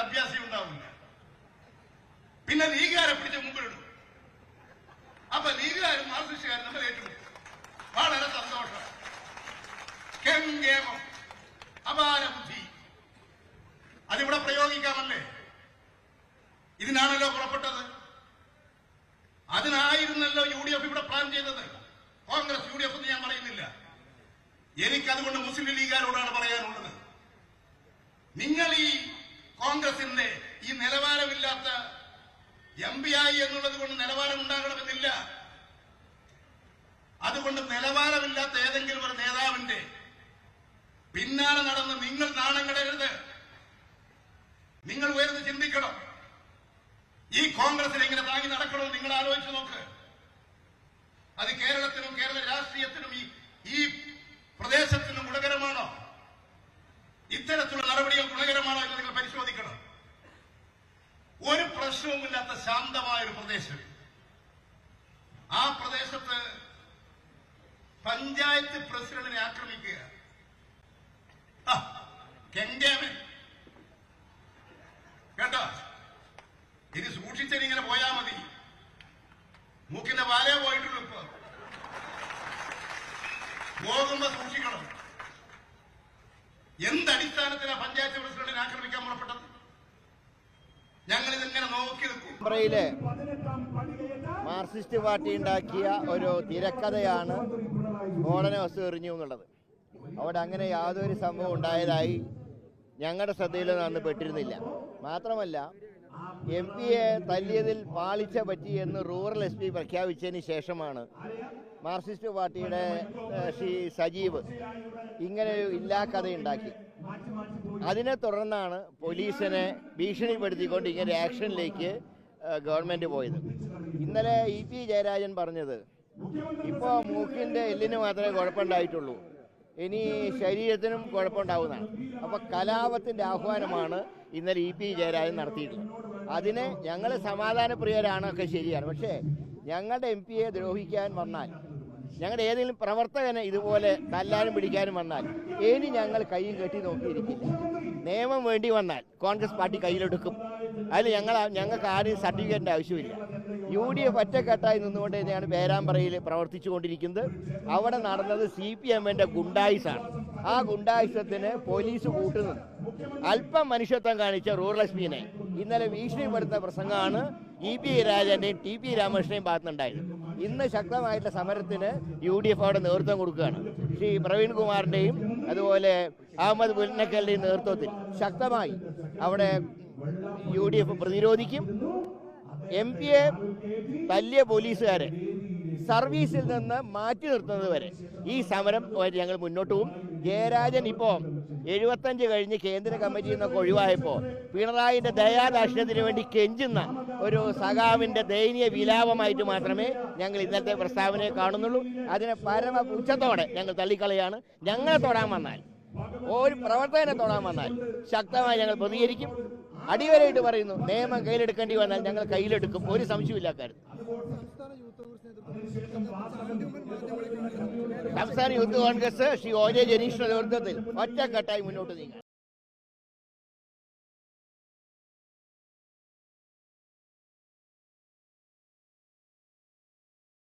ഒരു അഭ്യാസം ഉണ്ടാവില്ല പിന്നെ ലീഗുകാരെ പിടിച്ച മുമ്പിലിടും. അപ്പൊ ലീഗുകാരും മാർസിസ്റ്റുകാരും നമ്മൾ ഏറ്റെടുക്കും വളരെ സന്തോഷം. അപാര ബുദ്ധി. അതിവിടെ പ്രയോഗിക്കാമല്ലേ? ഇതിനാണല്ലോ പുറപ്പെട്ടത്? അതിനായിരുന്നല്ലോ യു ഡി എഫ് ഇവിടെ പ്ലാൻ ചെയ്തത്? കോൺഗ്രസ് യു ഡി എഫ് എന്ന് ഞാൻ പറയുന്നില്ല. എനിക്കതുകൊണ്ട് മുസ്ലിം ലീഗുകാരോടാണ് പറയാനുള്ളത്. നിങ്ങൾ ഈ കോൺഗ്രസിന്റെ ഈ നിലവാരമില്ലാത്ത എം പി ആയി എന്നുള്ളത് കൊണ്ട് നിലവാരം ഉണ്ടാകണമെന്നില്ല അതുകൊണ്ട് നിലവാരമില്ലാത്ത ഏതെങ്കിലും ഒരു നേതാവിന്റെ പിന്നാലെ നടന്ന് നിങ്ങൾ നാണം കെടരുത്. നിങ്ങൾ ഉയർന്ന് ചിന്തിക്കണം. ഈ കോൺഗ്രസിൽ എങ്ങനെ താങ്ങി നടക്കണമെന്ന് നിങ്ങൾ ആലോചിച്ച് നോക്ക്. അത് കേരള രാഷ്ട്രീയത്തിനും ഈ ഈ പ്രദേശത്തിനും ഗുണകരമാണോ ഇത്തരത്തിലുള്ള നടപടികൾ ഗുണകരമാണോ എന്ന് നിങ്ങൾ പരിശോധിക്കണം ഒരു പ്രശ്നവുമില്ലാത്ത ശാന്തമായ ഒരു പ്രദേശം. ആ പ്രദേശത്ത് പഞ്ചായത്ത് പ്രസിഡന്റിനെ ആക്രമിക്കുക. കെങ്കേമൻ കേട്ടോ? ഇനി സൂക്ഷിച്ചിങ്ങനെ പോയാ മതി. മൂക്കിന്റെ വാലേ പോയിട്ടുള്ളൂ ഇപ്പൊ. പോകുമ്പോ സൂക്ഷിക്കണം. എന്തടിസ്ഥാനത്തിലാണ് പഞ്ചായത്ത് പ്രസിഡന്റിനെ ആക്രമിക്കാൻ പുറപ്പെട്ടത് ഞങ്ങൾ ഇതിങ്ങനെ പറയിലെ മാർക്സിസ്റ്റ് പാർട്ടി ഉണ്ടാക്കിയ ഒരു തിരക്കഥയാണ് സ്ഫോടന വസ്തു എറിഞ്ഞു എന്നുള്ളത്. അവിടെ അങ്ങനെ യാതൊരു സംഭവം ഉണ്ടായതായി ഞങ്ങളുടെ ശ്രദ്ധയിൽ അന്ന് പെട്ടിരുന്നില്ല. മാത്രമല്ല എം പിയെ തല്ലിയതിൽ പാളിച്ച പറ്റി എന്ന് റൂറൽ എസ് പി പ്രഖ്യാപിച്ചതിന് ശേഷമാണ് മാർക്സിസ്റ്റ് പാർട്ടിയുടെ ശ്രീ സജീവ് ഇങ്ങനെ ഒരു ഇല്ലാക്കഥയുണ്ടാക്കി. അതിനെ തുടർന്നാണ് പോലീസിനെ ഭീഷണിപ്പെടുത്തിക്കൊണ്ട് ഇങ്ങനെ ആക്ഷനിലേക്ക് ഗവൺമെന്റ് പോയത്. ഇന്നലെ ഇ പി ജയരാജൻ പറഞ്ഞത് ഇപ്പോൾ മൂക്കിന്റെ എല്ലിന് മാത്രമേ കുഴപ്പമുണ്ടായിട്ടുള്ളൂ. ഇനി ശരീരത്തിനും കുഴപ്പമുണ്ടാവുന്നതാണ്. അപ്പോൾ കലാപത്തിന്റെ ആഹ്വാനമാണ് ഇന്നലെ ഇ പി ജയരാജൻ നടത്തിയിട്ടുള്ളത്. അതിന് ഞങ്ങൾ സമാധാനപ്രിയരാണൊക്കെ ശരിയാണ്. പക്ഷേ ഞങ്ങളുടെ എം പിയെ ദ്രോഹിക്കാൻ വന്നാൽ ഞങ്ങളുടെ ഏതെങ്കിലും പ്രവർത്തകനെ ഇതുപോലെ തല്ലാനും പിടിക്കാനും വന്നാൽ ഇനി ഞങ്ങൾ കൈയും കെട്ടി നോക്കിയിരിക്കില്ല. നിയമം വേണ്ടി വന്നാൽ കോൺഗ്രസ് പാർട്ടി കയ്യിലെടുക്കും. അതിൽ ഞങ്ങൾ ഞങ്ങൾക്ക് ആരും സർട്ടിഫിക്കറ്റിന്റെ ആവശ്യമില്ല. യു ഡി എഫ് ഒറ്റക്കെട്ടായി നിന്നുകൊണ്ട് തന്നെയാണ് പേരാമ്പ്രയിൽ പ്രവർത്തിച്ചുകൊണ്ടിരിക്കുന്നത്. അവിടെ നടന്നത് സി പി എമ്മിന്റെ ഗുണ്ടായിസാണ്. ആ ഗുണ്ടായിസത്തിന് പോലീസ് കൂട്ടുന്നത് അല്പം മനുഷ്യത്വം കാണിച്ച പിനെ ഇന്നലെ ഭീഷണിപ്പെടുത്തുന്ന പ്രസംഗമാണ് ഇ പി രാജന്റെയും ടി പി രാമകൃഷ്ണന്റെയും ഭാഗത്തുനിന്നുണ്ടായത്. ഇന്ന് ശക്തമായിട്ടുള്ള സമരത്തിന് യു ഡി എഫ് അവിടെ നേതൃത്വം കൊടുക്കുകയാണ്. ശ്രീ പ്രവീൺ കുമാറിന്റെയും അതുപോലെ അഹമ്മദ് പുന്നക്കലിന്റെയും നേതൃത്വത്തിൽ ശക്തമായി അവിടെ യു ഡി എഫ് പ്രതിരോധിക്കും. എം എ തല്ലിയ പോലീസുകാരെ സർവീസിൽ നിന്ന് മാറ്റി നിർത്തുന്നത് വരെ. ഈ സമരം ഞങ്ങൾ മുന്നോട്ട് പോകും. ജയരാജൻ ഇപ്പോൾ എഴുപത്തഞ്ച് കഴിഞ്ഞ് കേന്ദ്ര കമ്മിറ്റിയിൽ നിന്നൊക്കെ ഒഴിവായപ്പോൾ പിണറായിന്റെ ദയാദാക്ഷ്യത്തിന് വേണ്ടി കെഞ്ചുന്ന ഒരു സഖാവിന്റെ ദയനീയ വിലാപമായിട്ട് മാത്രമേ ഞങ്ങൾ ഇന്നത്തെ പ്രസ്താവനയെ കാണുന്നുള്ളൂ. അതിനെ പരമ ഉച്ചത്തോടെ ഞങ്ങൾ തള്ളിക്കളയാണ്. ഞങ്ങളെ തൊടാൻ വന്നാൽ ഒരു പ്രവർത്തകനെ തൊടാൻ വന്നാൽ ശക്തമായി ഞങ്ങൾ പ്രതികരിക്കും. അടിവരയിട്ട് പറയുന്നു നിയമം കയ്യിലെടുക്കേണ്ടി വന്നാൽ ഞങ്ങൾ കയ്യിലെടുക്കും. ഒരു സംശയമില്ല കാര്യത്തിൽ സംസ്ഥാന youth Congress Shri O J ജനീഷിന്റെ നേതൃത്വത്തിൽ ഒറ്റക്കെട്ടായി മുന്നോട്ട് നീങ്ങാം